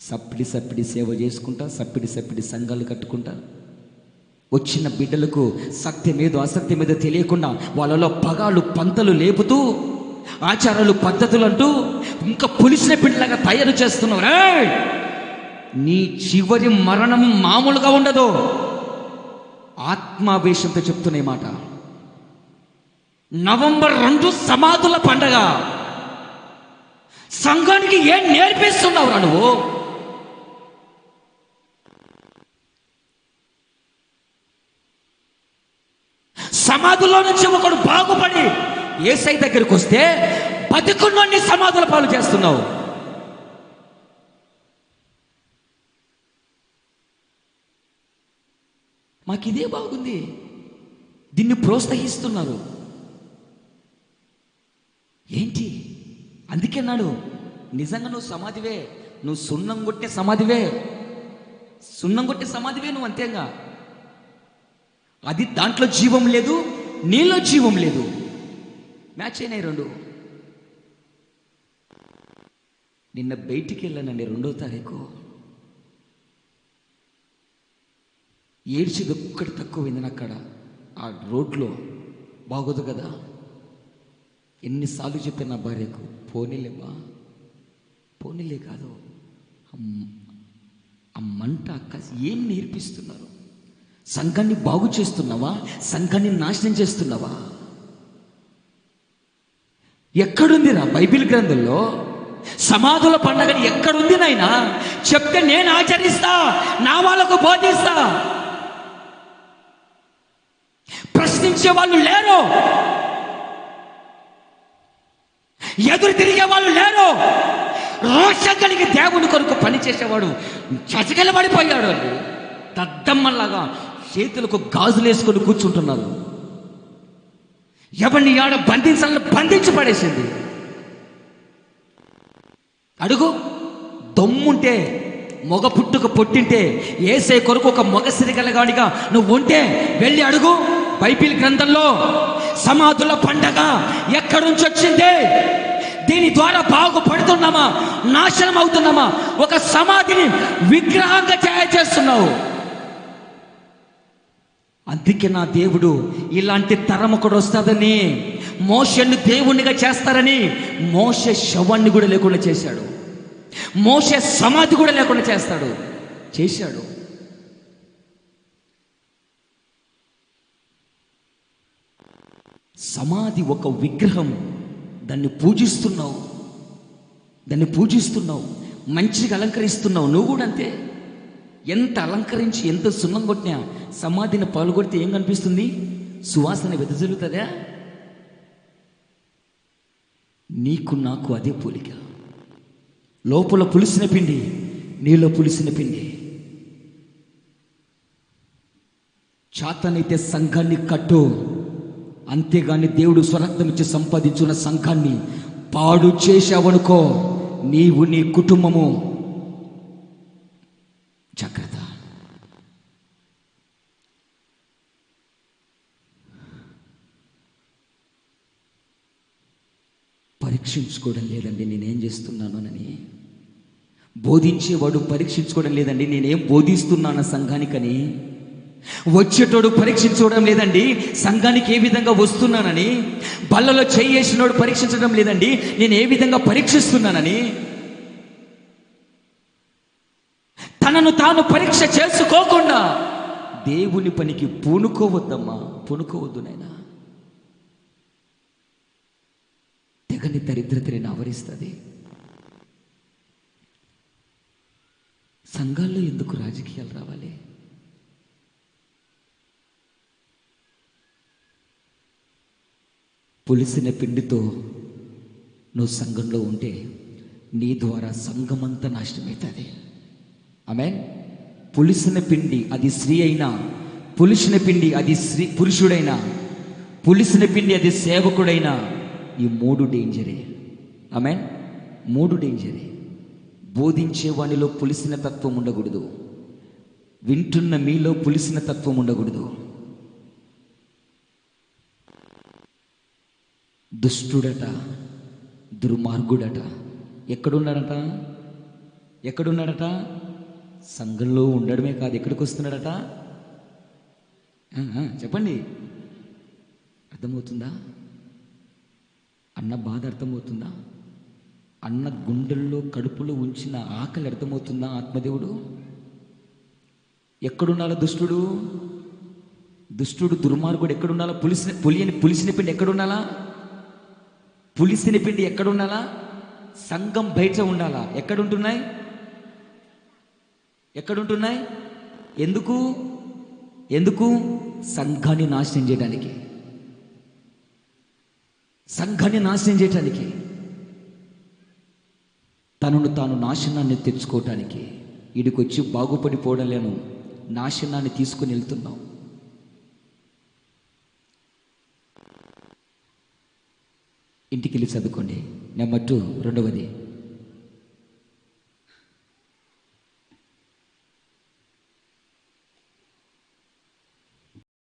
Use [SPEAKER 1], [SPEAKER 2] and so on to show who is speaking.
[SPEAKER 1] సప్పిడి సప్పిడి సేవ చేసుకుంటా సప్పిడి సప్పిడి సంఘాలు కట్టుకుంటా. వచ్చిన బిడ్డలకు సత్యం ఏదో అసత్యం మీద తెలియకుండా వాళ్ళలో పగాలు పంతలు లేపుతూ ఆచారాలు పద్ధతులు అంటూ ఇంకా పులిసిన బిడ్డలాగా తయారు చేస్తున్నావు. నీ చివరి మరణం మామూలుగా ఉండదు. ఆత్మావేశంతో చెప్తున్న మాట. నవంబర్ రెండు సమాధుల పండగ. సంఘానికి ఏం నేర్పిస్తున్నావురా నువ్వు? సమాధుల్లో నుంచి ఒకడు బాగుపడి ఏసై దగ్గరికి వస్తే బతుకున్నోన్ని సమాధుల పాలు చేస్తున్నావు. మాకు ఇదే బాగుంది. దీన్ని ప్రోత్సహిస్తున్నారు. ఏంటి? అందుకే నాడు నిజంగా నువ్వు సమాధివే నువ్వు సున్నం కొట్టే సమాధివే. సున్నం కొట్టే సమాధివే నువ్వు అంతేగా. అది దాంట్లో జీవం లేదు నీలో జీవం లేదు. మ్యాచ్ అయినాయి రెండు. నిన్న బయటికి వెళ్ళానండి రెండో తారీఖు. ఏడ్చేది ఒక్కటి తక్కువైంది అక్కడ ఆ రోడ్లో బాగోదు కదా. ఎన్నిసార్లు చెప్పాను నా భార్యకు పోనీలేమ్మా పోనీలే కాదు. ఆ మంట ఏం నేర్పిస్తున్నారు? సంఘాన్ని బాగు చేస్తున్నావా? సంఘాన్ని నాశనం చేస్తున్నావా? ఎక్కడుందిరా బైబిల్ గ్రంథంలో? సమాధుల పండగని ఎక్కడుంది నాయనా? చెప్తే నేను ఆచరిస్తా నా వాళ్ళకు బోధిస్తా. ప్రశ్నించే వాళ్ళు లేరు. ఎదురు తిరిగే వాళ్ళు లేరు. రోషం కలిగి దేవుని కొరకు పనిచేసేవాడు చచకల పడిపోయాడు దద్దమ్మల్లాగా చేతులకు గాజులు వేసుకొని కూర్చుంటున్నారు. ఎవరిని ఆడ బంధించాలని బంధించి పడేసింది. అడుగు దమ్ముంటే మొగ పుట్టుక పొట్టింటే ఏసే కొరకు ఒక మొగ సిరిగలగాడిగా నువ్వు ఉంటే వెళ్ళి అడుగు. బైబిల్ గ్రంథంలో సమాధుల పండగ ఎక్కడి నుంచి వచ్చింది? దీని ద్వారా బాగుపడుతున్నామా? నాశనం అవుతున్నామా ఒక సమాధిని విగ్రహంగా తయారు చేస్తున్నావు. అందుకే నా దేవుడు ఇలాంటి తరం ఒకడు వస్తుందని మోషను దేవునిగా చేస్తారని మోష శవాన్ని కూడా లేకుండా చేశాడు. మోష సమాధి కూడా లేకుండా చేస్తాడు. చేశాడు. సమాధి ఒక విగ్రహం. దాన్ని పూజిస్తున్నావు. దాన్ని పూజిస్తున్నావు. మంచిగా అలంకరిస్తున్నావు. నువ్వు కూడా అంతే. ఎంత అలంకరించి ఎంత సున్నం కొట్టినా సమాధిని పాల్గొడితే ఏం కనిపిస్తుంది? సువాసన వెదజల్లుతుందా? నీకు నాకు అదే పోలిక. లోపల పులిసిన పిండి నీలో పులిసిన పిండి. చాతనైతే సంఘాన్ని కట్టు. అంతేగాని దేవుడు స్వరక్తం ఇచ్చి సంపాదించున్న సంఘాన్ని పాడు చేశావనుకో నీవు నీ కుటుంబము జాగ్రత్త. పరీక్షించుకోవడం లేదండి నేనేం చేస్తున్నానోనని బోధించేవాడు పరీక్షించుకోవడం లేదండి నేనేం బోధిస్తున్నాను సంఘానికని. వచ్చేటోడు పరీక్షించుకోవడం లేదండి సంఘానికి ఏ విధంగా వస్తున్నానని. బల్లలో చేయేసినోడు పరీక్షించడం లేదండి నేను ఏ విధంగా పరీక్షిస్తున్నానని. తనను తాను పరీక్ష చేసుకోకుండా. దేవుని పనికి పూనుకోవద్దమ్మా పూనుకోవద్దు నైనా తెగని దరిద్రత నేను ఆవరిస్తుంది సంఘాల్లో ఎందుకు రాజకీయాలు రావాలి? పులిసిన పిండితో నువ్వు సంఘంలో ఉంటే నీ ద్వారా సంఘమంతా నాశనమవుతుంది. ఆమెన్ పులిసిన పిండి అది స్త్రీ అయినా పులిసిన పిండి అది స్త్రీ పురుషుడైనా పులిసిన పిండి అది సేవకుడైనా ఈ మూడు డేంజరే. ఆమెన్ మూడు డేంజరే. బోధించే వానిలో పులిసిన తత్వం ఉండకూడదు. వింటున్న మీలో పులిసిన తత్వం ఉండకూడదు. దుష్టుడట దుర్మార్గుడట. ఎక్కడున్నాడట? ఎక్కడున్నాడట? సంఘంలో ఉండడమే కాదు ఎక్కడికి వస్తున్నాడట? చెప్పండి. అర్థమవుతుందా? అన్న బాధ అర్థమవుతుందా? అన్న గుండెల్లో కడుపులో ఉంచిన ఆకలి అర్థమవుతుందా ఆత్మదేవుడు? ఎక్కడున్నాడు దుష్టుడు? దుష్టుడు దుర్మార్గుడు ఎక్కడున్నాలా పులిసిన పులియని పులిసిన పిండి ఎక్కడున్నాలా పులిసిన పిండి ఎక్కడున్నాలా సంఘం బయట ఉండాలా? ఎక్కడుంటున్నాయి? ఎక్కడుంటున్నాయి? ఎందుకు? ఎందుకు? సంఘాన్ని నాశనం చేయడానికి సంఘాన్ని నాశనం చేయటానికి. తనను తాను నాశనాన్ని తెచ్చుకోవటానికి ఇడికొచ్చి బాగుపడిపోవడం లేను నాశనాన్ని తీసుకుని వెళ్తున్నాం. ఇంటికి వెళ్ళి చదువుకోండి. నెంబర్ టూ రెండవది.